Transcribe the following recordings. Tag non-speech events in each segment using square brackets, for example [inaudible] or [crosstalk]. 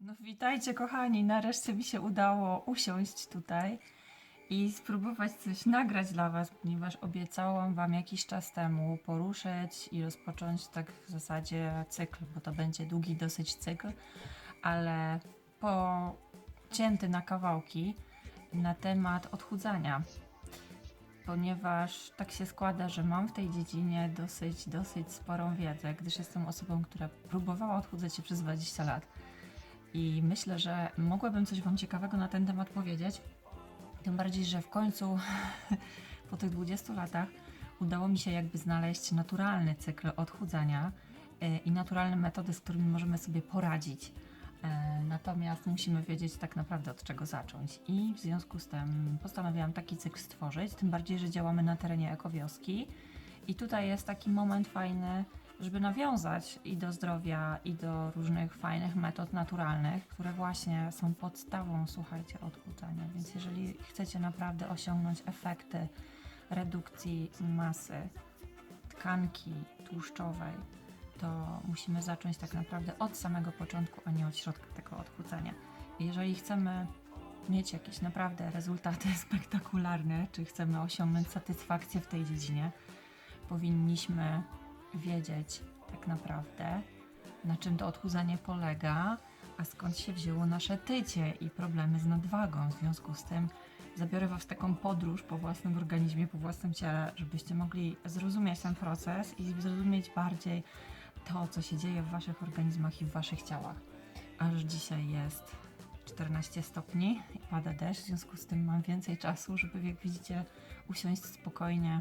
No witajcie kochani, nareszcie mi się udało usiąść tutaj i spróbować coś nagrać dla Was, ponieważ obiecałam Wam jakiś czas temu poruszyć i rozpocząć tak w zasadzie cykl, bo to będzie długi dosyć cykl, ale pocięty na kawałki na temat odchudzania. Ponieważ tak się składa, że mam w tej dziedzinie dosyć, dosyć sporą wiedzę, gdyż jestem osobą, która próbowała odchudzać się przez 20 lat i myślę, że mogłabym coś Wam ciekawego na ten temat powiedzieć. Tym bardziej, że w końcu [laughs] po tych 20 latach udało mi się jakby znaleźć naturalny cykl odchudzania e, i naturalne metody, z którymi możemy sobie poradzić. E, Natomiast musimy wiedzieć tak naprawdę od czego zacząć. I w związku z tym postanowiłam taki cykl stworzyć, tym bardziej, że działamy na terenie ekowioski. I tutaj jest taki moment fajny, żeby nawiązać i do zdrowia, i do różnych fajnych metod naturalnych, które właśnie są podstawą, słuchajcie, odchudzania. Więc jeżeli chcecie naprawdę osiągnąć efekty redukcji masy tkanki tłuszczowej, to musimy zacząć tak naprawdę od samego początku, a nie od środka tego odchudzania. Jeżeli chcemy mieć jakieś naprawdę rezultaty [laughs] spektakularne, czy chcemy osiągnąć satysfakcję w tej dziedzinie, powinniśmy wiedzieć tak naprawdę, na czym to odchudzanie polega, a skąd się wzięło nasze tycie i problemy z nadwagą. W związku z tym zabiorę Was w taką podróż po własnym organizmie, po własnym ciele, żebyście mogli zrozumieć ten proces i zrozumieć bardziej to, co się dzieje w Waszych organizmach i w Waszych ciałach. Aż dzisiaj jest 14 stopni i pada deszcz, w związku z tym mam więcej czasu, żeby, jak widzicie, usiąść spokojnie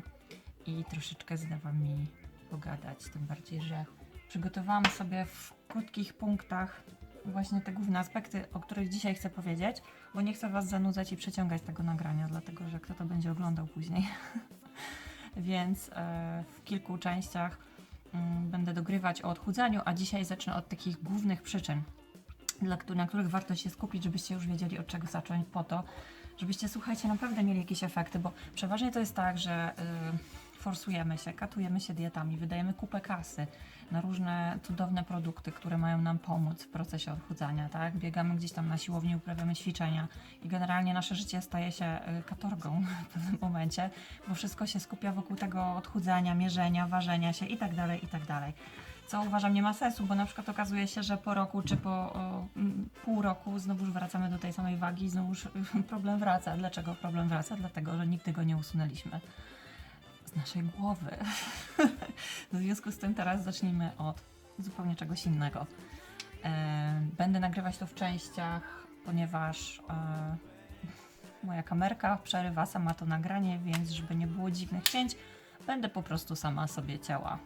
i troszeczkę z Wami pogadać. Tym bardziej, że przygotowałam sobie w krótkich punktach właśnie te główne aspekty, o których dzisiaj chcę powiedzieć, bo nie chcę Was zanudzać i przeciągać tego nagrania, dlatego że kto to będzie oglądał później. [laughs] Więc e, w kilku częściach mm, będę dogrywać o odchudzaniu, a dzisiaj zacznę od takich głównych przyczyn, na których warto się skupić, żebyście już wiedzieli od czego zacząć po to, żebyście, słuchajcie, naprawdę mieli jakieś efekty, bo przeważnie to jest tak, że y, forsujemy się, katujemy się dietami, wydajemy kupę kasy na różne cudowne produkty, które mają nam pomóc w procesie odchudzania, tak? Biegamy gdzieś tam na siłowni, uprawiamy ćwiczenia i generalnie nasze życie staje się y, katorgą w pewnym momencie, bo wszystko się skupia wokół tego odchudzania, mierzenia, ważenia się i tak dalej, i tak co uważam nie ma sensu, bo na przykład okazuje się, że po roku czy po o, pół roku znowuż wracamy do tej samej wagi znowuż [laughs] problem wraca. Dlaczego problem wraca? Dlatego, że nigdy go nie usunęliśmy naszej głowy. [laughs] w związku z tym teraz zacznijmy od zupełnie czegoś innego. E, będę nagrywać to w częściach, ponieważ e, moja kamerka przerywa sama to nagranie, więc żeby nie było dziwnych cięć, będę po prostu sama sobie ciała.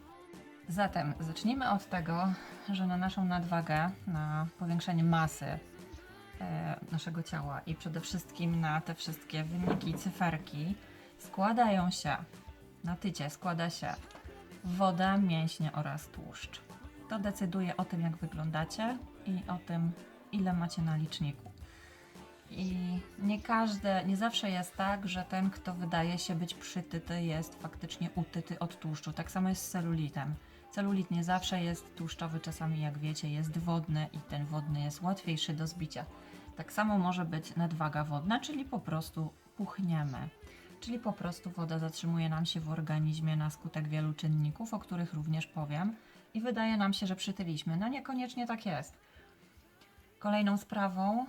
Zatem zacznijmy od tego, że na naszą nadwagę, na powiększenie masy e, naszego ciała i przede wszystkim na te wszystkie wyniki, cyferki składają się, na tycie składa się woda, mięśnie oraz tłuszcz. To decyduje o tym, jak wyglądacie i o tym, ile macie na liczniku. I nie każde, nie zawsze jest tak, że ten, kto wydaje się być przytyty, jest faktycznie utyty od tłuszczu. Tak samo jest z celulitem. Celulit nie zawsze jest tłuszczowy, czasami jak wiecie jest wodny i ten wodny jest łatwiejszy do zbicia. Tak samo może być nadwaga wodna, czyli po prostu puchniemy. Czyli po prostu woda zatrzymuje nam się w organizmie na skutek wielu czynników, o których również powiem i wydaje nam się, że przytyliśmy. No niekoniecznie tak jest. Kolejną sprawą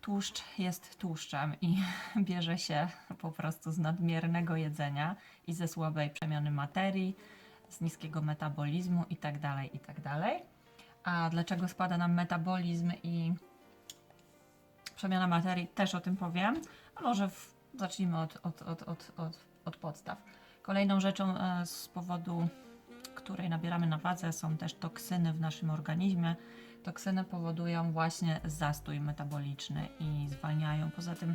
tłuszcz jest tłuszczem i [laughs] bierze się po prostu z nadmiernego jedzenia i ze słabej przemiany materii, z niskiego metabolizmu itd. itd. A dlaczego spada nam metabolizm i przemiana materii, też o tym powiem. A może w, zacznijmy od, od, od, od, od, od podstaw. Kolejną rzeczą, e, z powodu której nabieramy na wadze, są też toksyny w naszym organizmie. Toksyny powodują właśnie zastój metaboliczny i zwalniają. Poza tym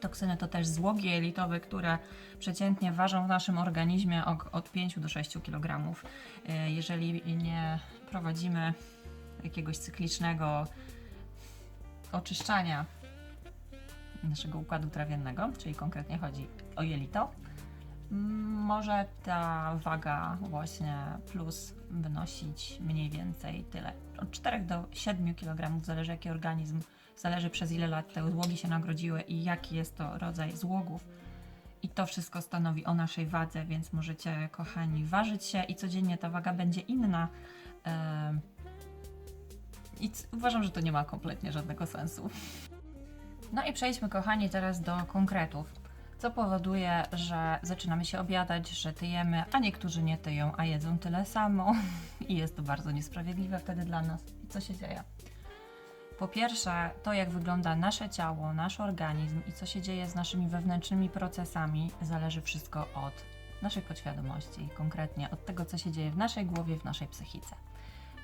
toksyny to też złogi jelitowe, które przeciętnie ważą w naszym organizmie od 5 do 6 kg. E, Jeżeli nie prowadzimy jakiegoś cyklicznego oczyszczania naszego układu trawiennego, czyli konkretnie chodzi o jelito, Może ta waga właśnie plus wynosić mniej więcej tyle. Od 4 do 7 kg zależy jaki organizm, zależy przez ile lat te złogi się nagrodziły i jaki jest to rodzaj złogów. I to wszystko stanowi o naszej wadze, więc możecie, kochani, ważyć się i codziennie ta waga będzie inna. I uważam, że to nie ma kompletnie żadnego sensu. No i przejdźmy, kochani, teraz do konkretów. Co powoduje, że zaczynamy się obiadać, że tyjemy, a niektórzy nie tyją, a jedzą tyle samo. [laughs] I jest to bardzo niesprawiedliwe wtedy dla nas. I co się dzieje? Po pierwsze, to jak wygląda nasze ciało, nasz organizm i co się dzieje z naszymi wewnętrznymi procesami, zależy wszystko od naszej podświadomości, konkretnie od tego, co się dzieje w naszej głowie, w naszej psychice.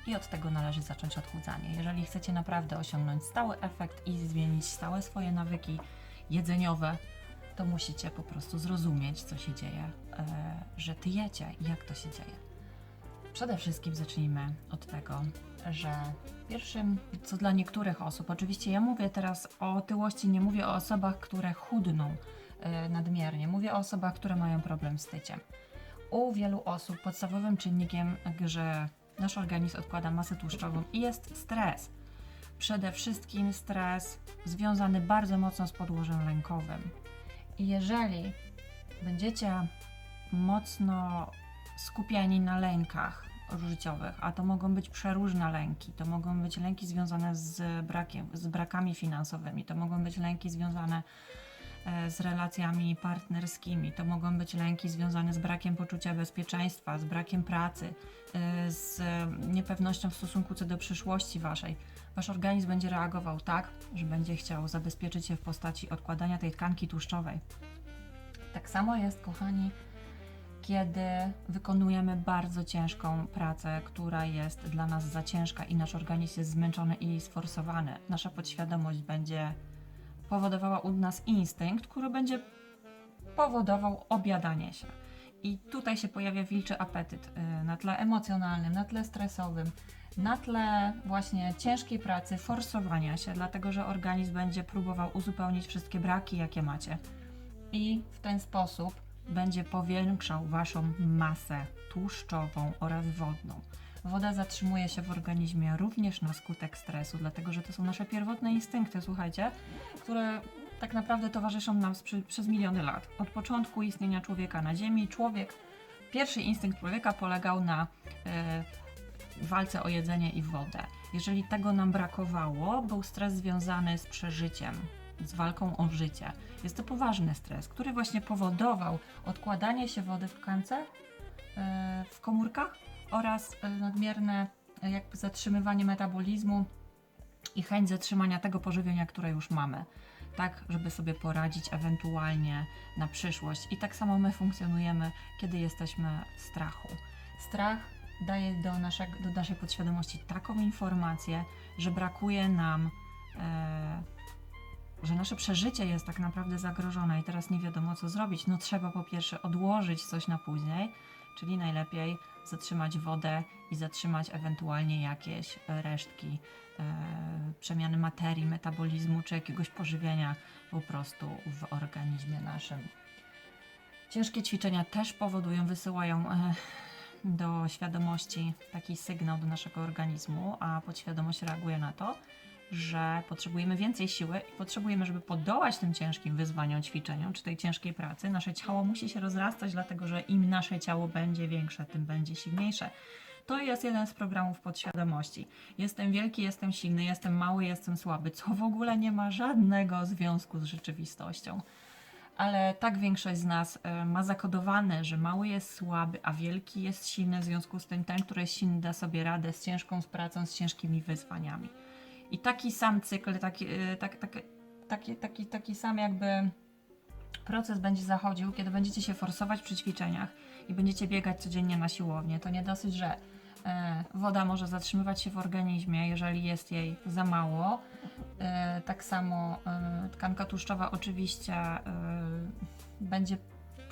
I od tego należy zacząć odchudzanie. Jeżeli chcecie naprawdę osiągnąć stały efekt i zmienić stałe swoje nawyki jedzeniowe, to musicie po prostu zrozumieć, co się dzieje, e, że tyjecie i jak to się dzieje. Przede wszystkim zacznijmy od tego, że pierwszym, co dla niektórych osób, oczywiście ja mówię teraz o tyłości, nie mówię o osobach, które chudną e, nadmiernie, mówię o osobach, które mają problem z tyciem. U wielu osób podstawowym czynnikiem, że nasz organizm odkłada masę tłuszczową i jest stres. Przede wszystkim stres związany bardzo mocno z podłożem lękowym. I jeżeli będziecie mocno skupieni na lękach życiowych, a to mogą być przeróżne lęki, to mogą być lęki związane z brakiem, z brakami finansowymi, to mogą być lęki związane e, z relacjami partnerskimi, to mogą być lęki związane z brakiem poczucia bezpieczeństwa, z brakiem pracy, e, z niepewnością w stosunku co do przyszłości waszej. Wasz organizm będzie reagował tak, że będzie chciał zabezpieczyć się w postaci odkładania tej tkanki tłuszczowej. Tak samo jest, kochani, kiedy wykonujemy bardzo ciężką pracę, która jest dla nas za ciężka i nasz organizm jest zmęczony i sforsowany. Nasza podświadomość będzie powodowała u nas instynkt, który będzie powodował obiadanie się. I tutaj się pojawia wilczy apetyt y, na tle emocjonalnym, na tle stresowym, na tle właśnie ciężkiej pracy, forsowania się, dlatego że organizm będzie próbował uzupełnić wszystkie braki, jakie macie. I w ten sposób będzie powiększał Waszą masę tłuszczową oraz wodną. Woda zatrzymuje się w organizmie również na skutek stresu, dlatego że to są nasze pierwotne instynkty, słuchajcie, które tak naprawdę towarzyszą nam przy, przez miliony lat. Od początku istnienia człowieka na Ziemi, człowiek, pierwszy instynkt człowieka polegał na e, walce o jedzenie i wodę. Jeżeli tego nam brakowało, był stres związany z przeżyciem, z walką o życie. Jest to poważny stres, który właśnie powodował odkładanie się wody w tkance, e, w komórkach oraz e, nadmierne e, jakby zatrzymywanie metabolizmu i chęć zatrzymania tego pożywienia, które już mamy. Tak, żeby sobie poradzić ewentualnie na przyszłość. I tak samo my funkcjonujemy, kiedy jesteśmy w strachu. Strach daje do, naszego, do naszej podświadomości taką informację, że brakuje nam, e, że nasze przeżycie jest tak naprawdę zagrożone i teraz nie wiadomo co zrobić. No trzeba po pierwsze odłożyć coś na później, czyli najlepiej zatrzymać wodę i zatrzymać ewentualnie jakieś resztki e, przemiany materii, metabolizmu czy jakiegoś pożywienia po prostu w organizmie naszym. Ciężkie ćwiczenia też powodują, wysyłają e, do świadomości taki sygnał do naszego organizmu, a podświadomość reaguje na to, że potrzebujemy więcej siły i potrzebujemy, żeby podołać tym ciężkim wyzwaniom, ćwiczeniom czy tej ciężkiej pracy. Nasze ciało musi się rozrastać, dlatego że im nasze ciało będzie większe, tym będzie silniejsze. To jest jeden z programów podświadomości. Jestem wielki, jestem silny, jestem mały, jestem słaby, co w ogóle nie ma żadnego związku z rzeczywistością ale tak większość z nas e, ma zakodowane, że mały jest słaby, a wielki jest silny, w związku z tym ten, który jest silny, da sobie radę z ciężką pracą, z ciężkimi wyzwaniami. I taki sam cykl, taki, e, tak, tak, taki, taki, taki sam jakby proces będzie zachodził, kiedy będziecie się forsować przy ćwiczeniach i będziecie biegać codziennie na siłownię. To nie dosyć, że e, woda może zatrzymywać się w organizmie, jeżeli jest jej za mało. E, tak samo e, tkanka tłuszczowa oczywiście będzie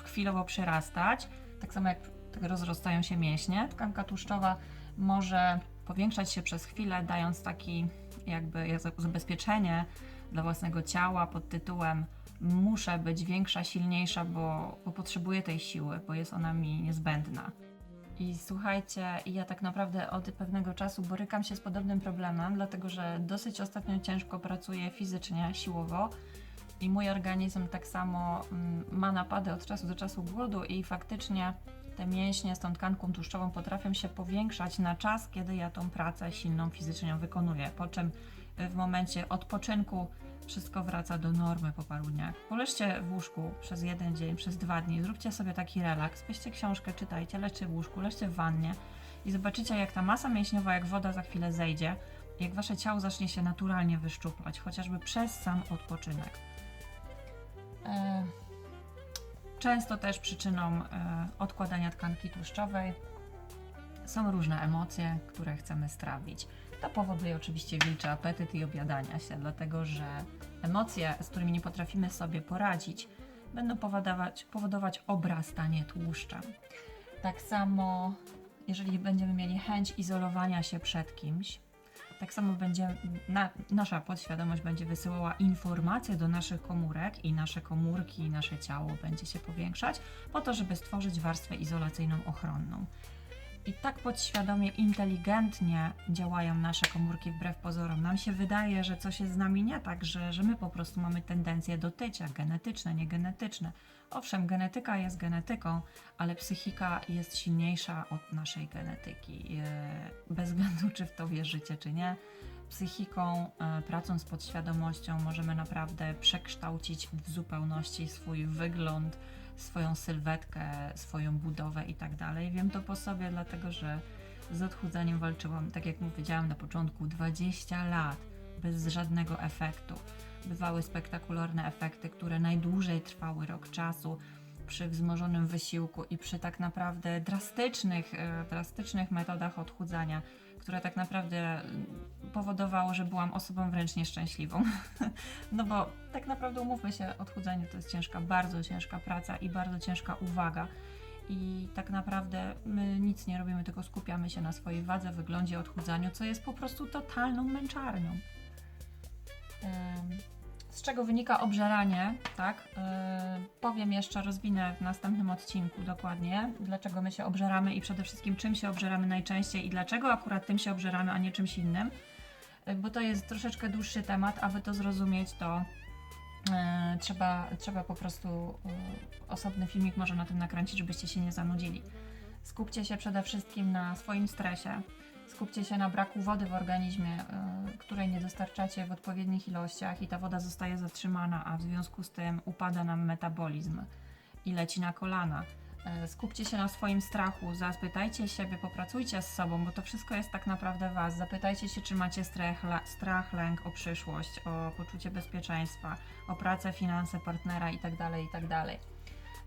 chwilowo przyrastać, tak samo jak tak rozrostają się mięśnie. Tkanka tłuszczowa może powiększać się przez chwilę, dając taki jakby zabezpieczenie dla własnego ciała pod tytułem muszę być większa, silniejsza, bo, bo potrzebuję tej siły, bo jest ona mi niezbędna. I słuchajcie, ja tak naprawdę od pewnego czasu borykam się z podobnym problemem, dlatego że dosyć ostatnio ciężko pracuję fizycznie, siłowo. I mój organizm tak samo mm, ma napady od czasu do czasu głodu i faktycznie te mięśnie z tą tkanką tłuszczową potrafią się powiększać na czas, kiedy ja tą pracę silną fizycznie wykonuję. Po czym y, w momencie odpoczynku wszystko wraca do normy po paru dniach. Poleżcie w łóżku przez jeden dzień, przez dwa dni, zróbcie sobie taki relaks, weźcie książkę, czytajcie, leżcie w łóżku, leżcie w wannie i zobaczycie jak ta masa mięśniowa, jak woda za chwilę zejdzie, jak wasze ciało zacznie się naturalnie wyszczuplać, chociażby przez sam odpoczynek. E, Często też przyczyną e, odkładania tkanki tłuszczowej są różne emocje, które chcemy strawić. To powoduje oczywiście wilczy apetyt i obiadania się, dlatego że emocje, z którymi nie potrafimy sobie poradzić, będą powodować, powodować obrastanie tłuszczem. Tak samo, jeżeli będziemy mieli chęć izolowania się przed kimś, tak samo będzie, na, nasza podświadomość będzie wysyłała informacje do naszych komórek i nasze komórki, nasze ciało będzie się powiększać, po to, żeby stworzyć warstwę izolacyjną ochronną. I tak podświadomie, inteligentnie działają nasze komórki wbrew pozorom. Nam się wydaje, że coś jest z nami nie tak, że, że my po prostu mamy tendencje do tycia, genetyczne, niegenetyczne. Owszem, genetyka jest genetyką, ale psychika jest silniejsza od naszej genetyki. E, Bez względu, czy w to wierzycie, czy nie. Psychiką, e, pracą z podświadomością możemy naprawdę przekształcić w zupełności swój wygląd, swoją sylwetkę, swoją budowę i tak dalej. Wiem to po sobie, dlatego że z odchudzaniem walczyłam, tak jak powiedziałam na początku, 20 lat bez żadnego efektu. Bywały spektakularne efekty, które najdłużej trwały rok czasu przy wzmożonym wysiłku i przy tak naprawdę drastycznych, e, drastycznych metodach odchudzania, które tak naprawdę powodowało, że byłam osobą wręcz nieszczęśliwą. [laughs] no bo tak naprawdę umówmy się, odchudzanie to jest ciężka, bardzo ciężka praca i bardzo ciężka uwaga. I tak naprawdę my nic nie robimy, tylko skupiamy się na swojej wadze, wyglądzie, odchudzaniu, co jest po prostu totalną męczarnią. Em, Z czego wynika obżeranie, tak? Em, Powiem jeszcze, rozwinę w następnym odcinku dokładnie, dlaczego my się obżeramy i przede wszystkim czym się obżeramy najczęściej i dlaczego akurat tym się obżeramy, a nie czymś innym. E, Bo to jest troszeczkę dłuższy temat, aby to zrozumieć, to e, trzeba, trzeba po prostu e, osobny filmik może na tym nakręcić, żebyście się nie zanudzili. Skupcie się przede wszystkim na swoim stresie. Skupcie się na braku wody w organizmie, y, której nie dostarczacie w odpowiednich ilościach i ta woda zostaje zatrzymana, a w związku z tym upada nam metabolizm i leci na kolana. Y, Skupcie się na swoim strachu, zapytajcie siebie, popracujcie z sobą, bo to wszystko jest tak naprawdę was. Zapytajcie się, czy macie strach, strach lęk o przyszłość, o poczucie bezpieczeństwa, o pracę, finanse partnera itd. itd.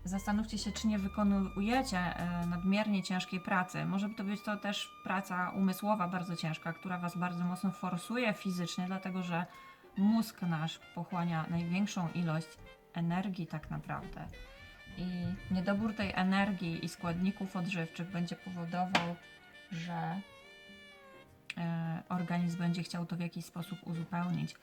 Zastanówcie się, czy nie wykonujecie e, nadmiernie ciężkiej pracy. Może to być to też praca umysłowa bardzo ciężka, która Was bardzo mocno forsuje fizycznie, dlatego że mózg nasz pochłania największą ilość energii tak naprawdę. I niedobór tej energii i składników odżywczych będzie powodował, że e, organizm będzie chciał to w jakiś sposób uzupełnić.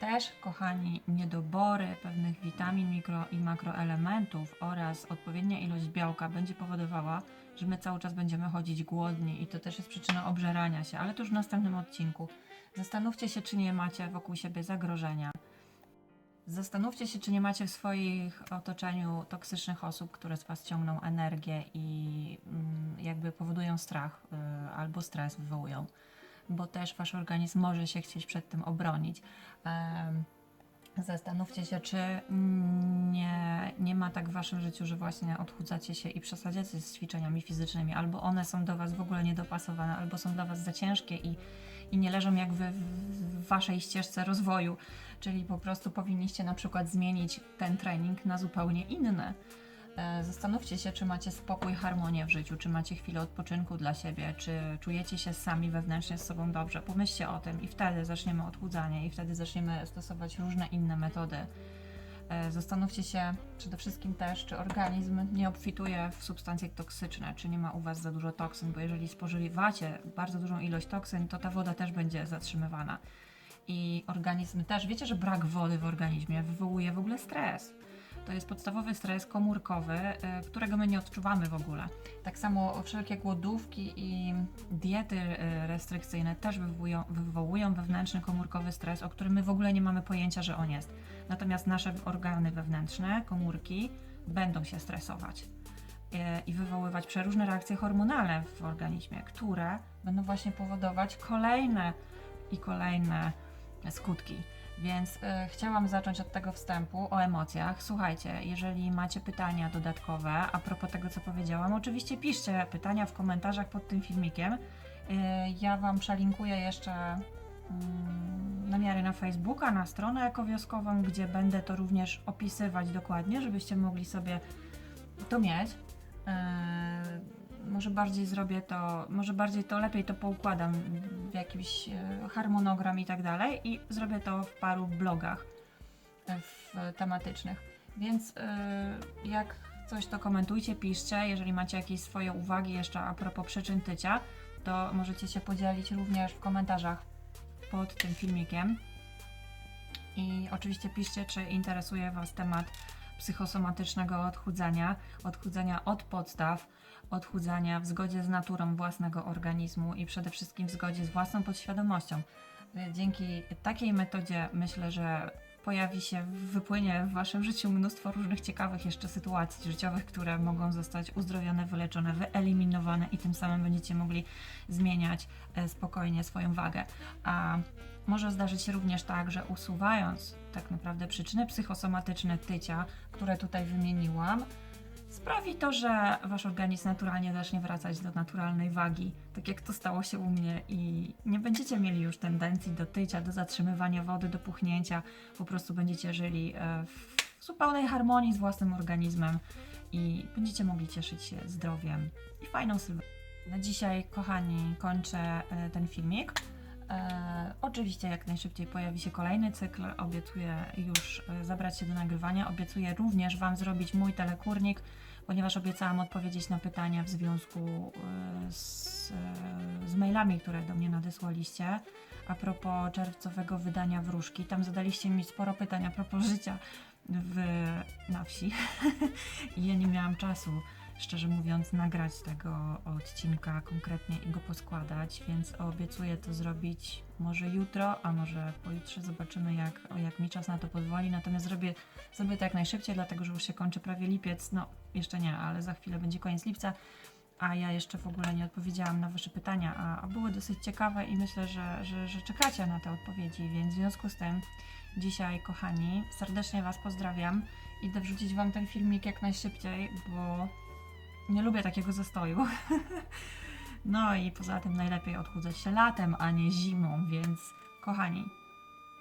Też, kochani, niedobory pewnych witamin, mikro i makroelementów oraz odpowiednia ilość białka będzie powodowała, że my cały czas będziemy chodzić głodni i to też jest przyczyna obżerania się, ale to już w następnym odcinku. Zastanówcie się, czy nie macie wokół siebie zagrożenia. Zastanówcie się, czy nie macie w swoich otoczeniu toksycznych osób, które z Was ciągną energię i mm, jakby powodują strach y, albo stres wywołują bo też wasz organizm może się chcieć przed tym obronić. Zastanówcie się, czy nie, nie ma tak w waszym życiu, że właśnie odchudzacie się i przesadzacie z ćwiczeniami fizycznymi, albo one są do was w ogóle niedopasowane, albo są dla was za ciężkie i, i nie leżą jakby w, waszej ścieżce rozwoju, czyli po prostu powinniście na przykład zmienić ten trening na zupełnie inny. E, Zastanówcie się, czy macie spokój, harmonię w życiu, czy macie chwilę odpoczynku dla siebie, czy czujecie się sami wewnętrznie z sobą dobrze. Pomyślcie o tym i wtedy zaczniemy odchudzanie i wtedy zaczniemy stosować różne inne metody. E, Zastanówcie się przede wszystkim też, czy organizm nie obfituje w substancje toksyczne, czy nie ma u Was za dużo toksyn, bo jeżeli spożywacie bardzo dużą ilość toksyn, to ta woda też będzie zatrzymywana. i organizm też, wiecie, że brak wody w organizmie wywołuje w ogóle stres. To jest podstawowy stres komórkowy, y, którego my nie odczuwamy w ogóle. Tak samo wszelkie głodówki i diety y, restrykcyjne też wywołują, wywołują wewnętrzny komórkowy stres, o którym my w ogóle nie mamy pojęcia, że on jest. Natomiast nasze organy wewnętrzne, komórki, będą się stresować y, i wywoływać przeróżne reakcje hormonalne w organizmie, które będą właśnie powodować kolejne i kolejne skutki. Więc y, chciałam zacząć od tego wstępu o emocjach. Słuchajcie, jeżeli macie pytania dodatkowe a propos tego, co powiedziałam, oczywiście piszcie pytania w komentarzach pod tym filmikiem. Y, ja Wam przelinkuję jeszcze mm, namiary na Facebooka, na stronę ekowioskową, gdzie będę to również opisywać dokładnie, żebyście mogli sobie to mieć. Yy, może bardziej zrobię to, może bardziej to lepiej to poukładam w jakiś e, harmonogram i tak dalej i zrobię to w paru blogach e, w, tematycznych. Więc e, jak coś to komentujcie, piszcie. Jeżeli macie jakieś swoje uwagi jeszcze a propos przyczyn tycia, to możecie się podzielić również w komentarzach pod tym filmikiem. I oczywiście piszcie, czy interesuje Was temat psychosomatycznego odchudzania, odchudzania od podstaw, odchudzania w zgodzie z naturą własnego organizmu i przede wszystkim w zgodzie z własną podświadomością. Dzięki takiej metodzie myślę, że pojawi się, wypłynie w Waszym życiu mnóstwo różnych ciekawych jeszcze sytuacji życiowych, które mogą zostać uzdrowione, wyleczone, wyeliminowane i tym samym będziecie mogli zmieniać e, spokojnie swoją wagę. A może zdarzyć się również tak, że usuwając tak naprawdę przyczyny psychosomatyczne tycia, które tutaj wymieniłam, sprawi to, że wasz organizm naturalnie zacznie wracać do naturalnej wagi, tak jak to stało się u mnie i nie będziecie mieli już tendencji do tycia, do zatrzymywania wody, do puchnięcia, po prostu będziecie żyli e, w zupełnej harmonii z własnym organizmem i będziecie mogli cieszyć się zdrowiem i fajną sylwetką. Na dzisiaj, kochani, kończę e, ten filmik. E, oczywiście jak najszybciej pojawi się kolejny cykl. Obiecuję już e, zabrać się do nagrywania. Obiecuję również Wam zrobić mój telekurnik, ponieważ obiecałam odpowiedzieć na pytania w związku e, z, e, z mailami, które do mnie nadesłaliście. A propos czerwcowego wydania wróżki. Tam zadaliście mi sporo pytań a propos życia w, na wsi. [laughs] I ja nie miałam czasu szczerze mówiąc, nagrać tego odcinka konkretnie i go poskładać, więc obiecuję to zrobić może jutro, a może pojutrze zobaczymy, jak, jak mi czas na to pozwoli. Natomiast zrobię, zrobię to jak najszybciej, dlatego że już się kończy prawie lipiec. No, jeszcze nie, ale za chwilę będzie koniec lipca. A ja jeszcze w ogóle nie odpowiedziałam na Wasze pytania, a, a były dosyć ciekawe i myślę, że, że, że czekacie na te odpowiedzi, więc w związku z tym dzisiaj, kochani, serdecznie Was pozdrawiam. Idę wrzucić Wam ten filmik jak najszybciej, bo nie lubię takiego zastoju. [laughs] No i poza tym najlepiej odchudzać się latem, a nie zimą, więc kochani,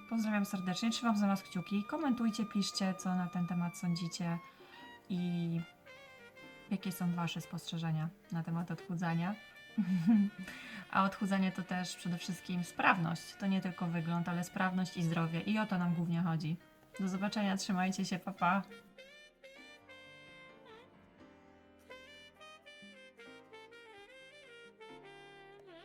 pozdrawiam serdecznie, trzymam za Was kciuki, komentujcie, piszcie, co na ten temat sądzicie i jakie są Wasze spostrzeżenia na temat odchudzania. [laughs] A odchudzanie to też przede wszystkim sprawność. To nie tylko wygląd, ale sprawność i zdrowie. I o to nam głównie chodzi. Do zobaczenia, trzymajcie się, papa. Pa.